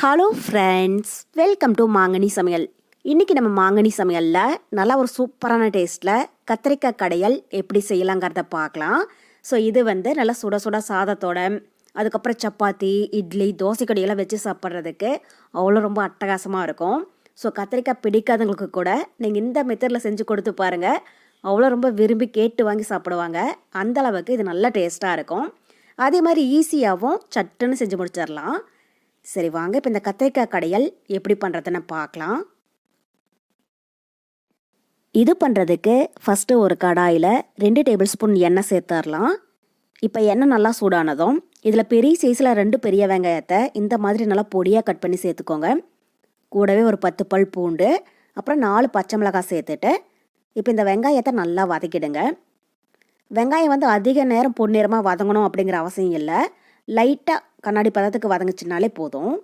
Hello friends welcome to மாங்கனி சமையல் இன்றைக்கி நம்ம மாங்கனி சமையலில் நல்லா ஒரு சூப்பரான டேஸ்ட்டில் கத்திரிக்காய் கடையல் எப்படி செய்யலாங்கிறத பார்க்கலாம். ஸோ இது வந்து நல்லா சுட சுட சாதத்தோட அதுக்கப்புறம் சப்பாத்தி இட்லி தோசை கடையெல்லாம் வச்சு சாப்பிட்றதுக்கு அவ்வளோ ரொம்ப அட்டகாசமாக இருக்கும். ஸோ கத்திரிக்காய் பிடிக்காதவங்களுக்கு கூட நீங்கள் இந்த மெத்தடில் செஞ்சு கொடுத்து பாருங்கள் அவ்வளோ ரொம்ப விரும்பி கேட்டு வாங்கி சாப்பிடுவாங்க. அந்த அளவுக்கு இது நல்ல டேஸ்ட்டாக இருக்கும். அதே மாதிரி ஈஸியாகவும் சட்டுன்னு செஞ்சு முடிச்சிடலாம். சரி வாங்க இப்போ இந்த கத்திரிக்காய் கடையல் எப்படி பண்ணுறதுன்னு பார்க்கலாம். இது பண்ணுறதுக்கு ஃபஸ்ட்டு ஒரு கடாயில் ரெண்டு டேபிள் ஸ்பூன் எண்ணெய் சேர்த்துடலாம் இப்போ எண்ணெய் நல்லா சூடானதும் இதில் பெரிய சைஸில் ரெண்டு பெரிய வெங்காயத்தை இந்த மாதிரி நல்லா பொடியாக கட் பண்ணி சேர்த்துக்கோங்க. கூடவே ஒரு பத்து பல் பூண்டு அப்புறம் நாலு பச்சை மிளகாய் சேர்த்துட்டு இப்போ இந்த வெங்காயத்தை நல்லா வதக்கிடுங்க. வெங்காயம் வந்து அதிக நேரம் பொன்னிறமாக வதங்கணும் அப்படிங்கிற அவசியம் இல்லை. லைட்டாக கண்ணாடி பதத்துக்கு வதங்குச்சுனாலே போதும்.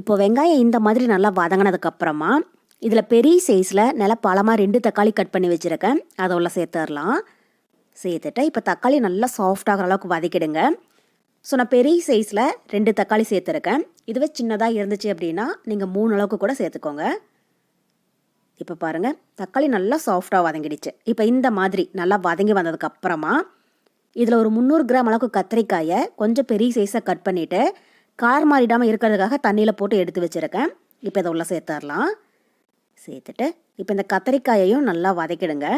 இப்போ வெங்காயம் இந்த மாதிரி நல்லா வதங்கினதுக்கப்புறமா இதில் பெரிய சைஸில் நில பழமாக ரெண்டு தக்காளி கட் பண்ணி வச்சுருக்கேன். அதை உள்ள சேர்த்துடலாம். சேர்த்துட்டு இப்போ தக்காளி நல்லா சாஃப்டாகிற அளவுக்கு வதக்கிடுங்க. ஸோ நான் பெரிய சைஸில் ரெண்டு தக்காளி சேர்த்துருக்கேன். இதுவே சின்னதாக இருந்துச்சு அப்படின்னா நீங்கள் மூணு அளவுக்கு கூட சேர்த்துக்கோங்க. இப்போ பாருங்கள் தக்காளி நல்லா சாஃப்டாக வதங்கிடுச்சு. இப்போ இந்த மாதிரி நல்லா வதங்கி வந்ததுக்கப்புறமா இதில் ஒரு முந்நூறு கிராம் அளவுக்கு கத்திரிக்காயை கொஞ்சம் பெரிய சைஸாக கட் பண்ணிவிட்டு கார் மாறிடாமல் இருக்கிறதுக்காக தண்ணியில் போட்டு எடுத்து வச்சுருக்கேன். இப்போ இதை உள்ள சேர்த்துடலாம். சேர்த்துட்டு இப்போ இந்த கத்திரிக்காயையும் நல்லா வதக்கிடுங்க.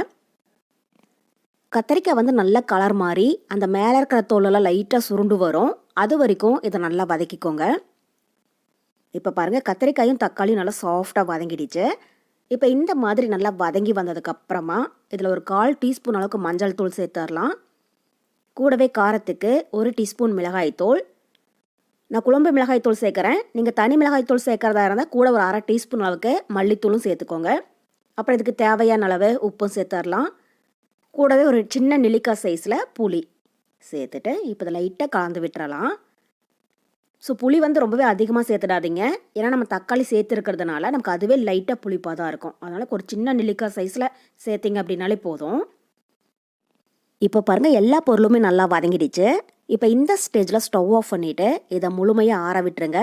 கத்திரிக்காய் வந்து நல்ல கலர் மாறி அந்த மேலே இருக்கிற தோலெல்லாம் லைட்டாக சுருண்டு வரும். அது வரைக்கும் இதை நல்லா வதக்கிக்கோங்க. இப்போ பாருங்கள் கத்திரிக்காயும் தக்காளியும் நல்லா சாஃப்டாக வதங்கிடுச்சு. இப்போ இந்த மாதிரி நல்லா வதங்கி வந்ததுக்கப்புறமா இதில் ஒரு கால் டீஸ்பூன் அளவுக்கு மஞ்சள் தூள் சேர்த்துடலாம். கூடவே காரத்துக்கு ஒரு டீஸ்பூன் மிளகாய்த்தூள் நான் குழம்பு மிளகாய்த்தூள் சேர்க்குறேன். நீங்கள் தனி மிளகாய்த்தூள் சேர்க்குறதா இருந்தால் கூட ஒரு அரை டீஸ்பூன் அளவுக்கு மல்லித்தூளும் சேர்த்துக்கோங்க. அப்புறம் இதுக்கு தேவையான அளவு உப்பும் சேர்த்துடலாம் கூடவே ஒரு சின்ன நெல்லிக்காய் சைஸில் புளி சேர்த்துட்டு இப்போ இதை லைட்டாக கலந்து விட்டுறலாம். ஸோ புளி வந்து ரொம்பவே அதிகமாக சேர்த்துடாதீங்க. ஏன்னா நம்ம தக்காளி சேர்த்துருக்கிறதுனால நமக்கு அதுவே லைட்டாக புளிப்பாக தான் இருக்கும். அதனால் ஒரு சின்ன நெல்லிக்காய் சைஸில் சேர்த்திங்க அப்படின்னாலே போதும். இப்போ பாருங்கள் எல்லா பொருளுமே நல்லா வதங்கிடுச்சு. இப்போ இந்த ஸ்டேஜில் ஸ்டவ் ஆஃப் பண்ணிவிட்டு இதை முழுமையாக ஆற விட்டுருங்க.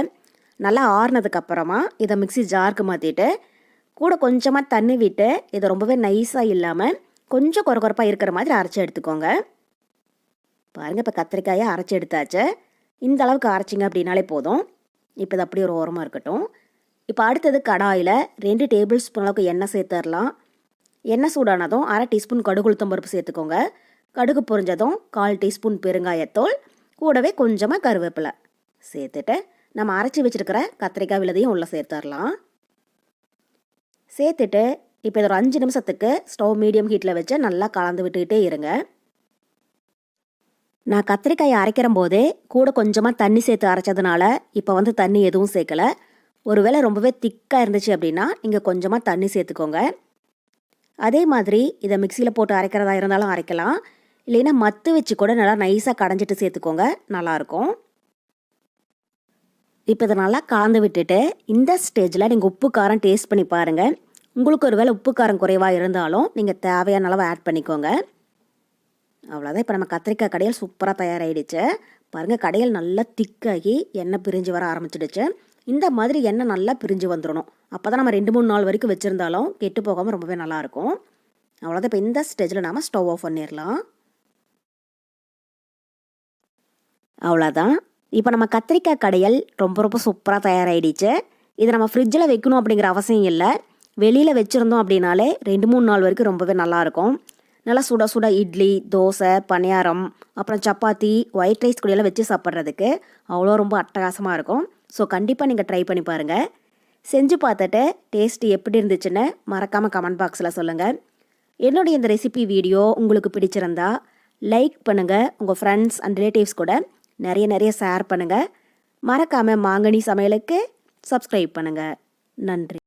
நல்லா ஆறுனதுக்கப்புறமா இதை மிக்சி ஜாருக்கு மாற்றிட்டு கூட கொஞ்சமாக தண்ணி விட்டு இதை ரொம்பவே நைஸாக இல்லாமல் கொஞ்சம் குறகுறப்பாக இருக்கிற மாதிரி அரைச்சி எடுத்துக்கோங்க. பாருங்கள் இப்போ கத்திரிக்காயை அரைச்சி எடுத்தாச்சு. இந்த அளவுக்கு அரைச்சிங்க அப்படின்னாலே போதும். இப்போ இது அப்படியே ஒரு ஓரமாக இருக்கட்டும். இப்போ அடுத்தது கடாயில் ரெண்டு டேபிள் ஸ்பூன் அளவுக்கு எண்ணெய் சேர்த்துடலாம். எண்ணெய் சூடானதும் அரை டீஸ்பூன் கடுகுளுத்தம் பருப்பு சேர்த்துக்கோங்க. கடுகு பொரிஞ்சதும் கால் டீஸ்பூன் பெருங்காயத்தூள் கூடவே கொஞ்சமாக கருவேப்பிலை. சேர்த்துட்டு நம்ம அரைச்சி வச்சுருக்கிற கத்திரிக்காய் விழுதையும் உள்ளே சேர்த்துடலாம். சேர்த்துட்டு இப்போ இது ஒரு அஞ்சு நிமிஷத்துக்கு ஸ்டவ் மீடியம் ஹீட்டில் வச்சு நல்லா கலந்து விட்டுக்கிட்டே இருங்க. நான் கத்திரிக்காயை அரைக்கிற போதே கூட கொஞ்சமாக தண்ணி சேர்த்து அரைச்சதுனால இப்போ வந்து தண்ணி எதுவும் சேர்க்கலை. ஒருவேளை ரொம்பவே திக்காக இருந்துச்சு அப்படின்னா நீங்கள் கொஞ்சமாக தண்ணி சேர்த்துக்கோங்க. அதே மாதிரி இதை மிக்சியில் போட்டு அரைக்கிறதா இருந்தாலும் அரைக்கலாம். இல்லைன்னா மத்து வச்சு கூட நல்லா நைஸாக கடைஞ்சிட்டு சேர்த்துக்கோங்க. நல்லாயிருக்கும். இப்போ இதை நல்லா கலந்து விட்டுட்டு இந்த ஸ்டேஜில் நீங்கள் உப்பு காரம் டேஸ்ட் பண்ணி பாருங்கள் உங்களுக்கு ஒரு வேளை உப்பு காரம் குறைவாக இருந்தாலும் நீங்கள் தேவையான அளவு ஆட் பண்ணிக்கோங்க. அவ்வளோதான் இப்போ நம்ம கத்திரிக்காய் கடையில் சூப்பராக தயாராகிடுச்சு பாருங்கள் கடையில் நல்லா திக்காகி எண்ணெய் பிரிஞ்சு வர ஆரம்பிச்சிடுச்சு. இந்த மாதிரி எண்ணெய் நல்லா பிரிஞ்சு வந்துடணும். அப்போ தான் நம்ம ரெண்டு மூணு நாள் வரைக்கும் வச்சுருந்தாலும் கெட்டு போகாமல் ரொம்பவே நல்லாயிருக்கும். அவ்வளோதான் இப்போ இந்த ஸ்டேஜில் நாம் ஸ்டவ் ஆஃப் பண்ணிடலாம். அவ்வளோதான் இப்போ நம்ம கத்திரிக்காய் கடையல் ரொம்ப ரொம்ப சூப்பராக தயாராகிடுச்சு இதை நம்ம ஃப்ரிட்ஜில் வைக்கணும் அப்படிங்கிற அவசியம் இல்லை. வெளியில் வச்சுருந்தோம் அப்படின்னாலே ரெண்டு மூணு நாள் வரைக்கும் ரொம்பவே நல்லாயிருக்கும் நல்லா சுட சுட இட்லி தோசை பணியாரம் அப்புறம் சப்பாத்தி ஒயிட் ரைஸ் கூடயெல்லாம் வச்சு சாப்பிட்றதுக்கு அவ்வளோ ரொம்ப அட்டகாசமாக இருக்கும். ஸோ கண்டிப்பாக நீங்கள் ட்ரை பண்ணி பாருங்கள் செஞ்சு பார்த்துட்டு டேஸ்ட் எப்படி இருந்துச்சுன்னு மறக்காமல் கமெண்ட் பாக்ஸில் சொல்லுங்கள் என்னுடைய இந்த ரெசிபி வீடியோ உங்களுக்கு பிடிச்சிருந்தா லைக் பண்ணுங்கள் உங்கள் ஃப்ரெண்ட்ஸ் அண்ட் ரிலேட்டிவ்ஸ் கூட நிறைய நிறைய ஷேர் பண்ணுங்கள் மறக்காமல் மாங்கனி சமையலுக்கு சப்ஸ்கிரைப் பண்ணுங்கள் நன்றி.